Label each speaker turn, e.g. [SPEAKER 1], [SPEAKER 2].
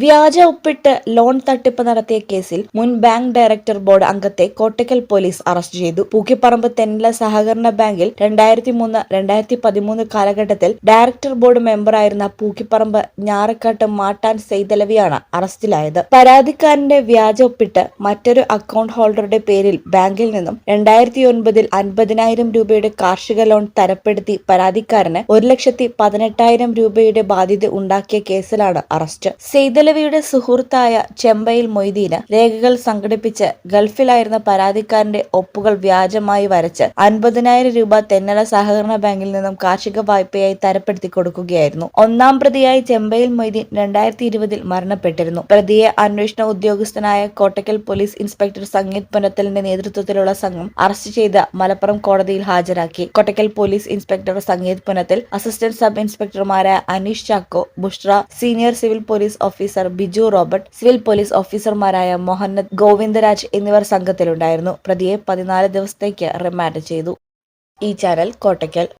[SPEAKER 1] വ്യാജ ഒപ്പിട്ട് ലോൺ തട്ടിപ്പ് നടത്തിയ കേസിൽ മുൻ ബാങ്ക് ഡയറക്ടർ ബോർഡ് അംഗത്തെ കോട്ടയ്ക്കൽ പോലീസ് അറസ്റ്റ് ചെയ്തു. പൂക്കിപ്പറമ്പ് തെന്നല സഹകരണ ബാങ്കിൽ രണ്ടായിരത്തി മൂന്ന് രണ്ടായിരത്തി പതിമൂന്ന് കാലഘട്ടത്തിൽ ഡയറക്ടർ ബോർഡ് മെമ്പറായിരുന്ന പൂക്കിപ്പറമ്പ് ഞാറക്കാട്ട് മാട്ടാൻ സെയ്തലവിയാണ് അറസ്റ്റിലായത്. പരാതിക്കാരന്റെ വ്യാജ ഒപ്പിട്ട് മറ്റൊരു അക്കൗണ്ട് ഹോൾഡറുടെ പേരിൽ ബാങ്കിൽ നിന്നും രണ്ടായിരത്തി ഒൻപതിൽ അൻപതിനായിരം രൂപയുടെ കാർഷിക ലോൺ തരപ്പെടുത്തി പരാതിക്കാരന് ഒരു ലക്ഷത്തി പതിനെട്ടായിരം രൂപയുടെ ബാധ്യത ഉണ്ടാക്കിയ കേസിലാണ് അറസ്റ്റ്. സെയ്തലവിയുടെ സുഹൃത്തായ ചെമ്പയിൽ മൊയ്തീന് രേഖകൾ സംഘടിപ്പിച്ച് ഗൾഫിലായിരുന്ന പരാതിക്കാരന്റെ ഒപ്പുകൾ വ്യാജമായി വരച്ച് അൻപതിനായിരം രൂപ തെന്നല സഹകരണ ബാങ്കിൽ നിന്നും കാർഷിക വായ്പയായി തരപ്പെടുത്തി കൊടുക്കുകയായിരുന്നു. ഒന്നാം പ്രതിയായി ചെമ്പയിൽ മൊയ്തീൻ രണ്ടായിരത്തി ഇരുപതിൽ മരണപ്പെട്ടിരുന്നു. പ്രതിയെ അന്വേഷണ ഉദ്യോഗസ്ഥനായ കോട്ടക്കൽ പോലീസ് ഇൻസ്പെക്ടർ സംഗീത് പുനത്തലിന്റെ നേതൃത്വത്തിലുള്ള സംഘം അറസ്റ്റ് ചെയ്ത് മലപ്പുറം കോടതിയിൽ ഹാജരാക്കി. Kottakkal police inspector Sangeeth Punathal assistant sub ഇൻസ്പെക്ടർമാരായ Aneesh Chacko Bushra senior civil police officer Biju Robert civil police ഓഫീസർമാരായ മോഹന്നത് ഗോവിന്ദരാജ് എന്നിവർ സംഘത്തിലുണ്ടായിരുന്നു. പ്രതിയെ പതിനാല് ദിവസത്തേക്ക് റിമാൻഡ് ചെയ്തു. ഈ ചാനൽ കോട്ടയ്ക്കൽ.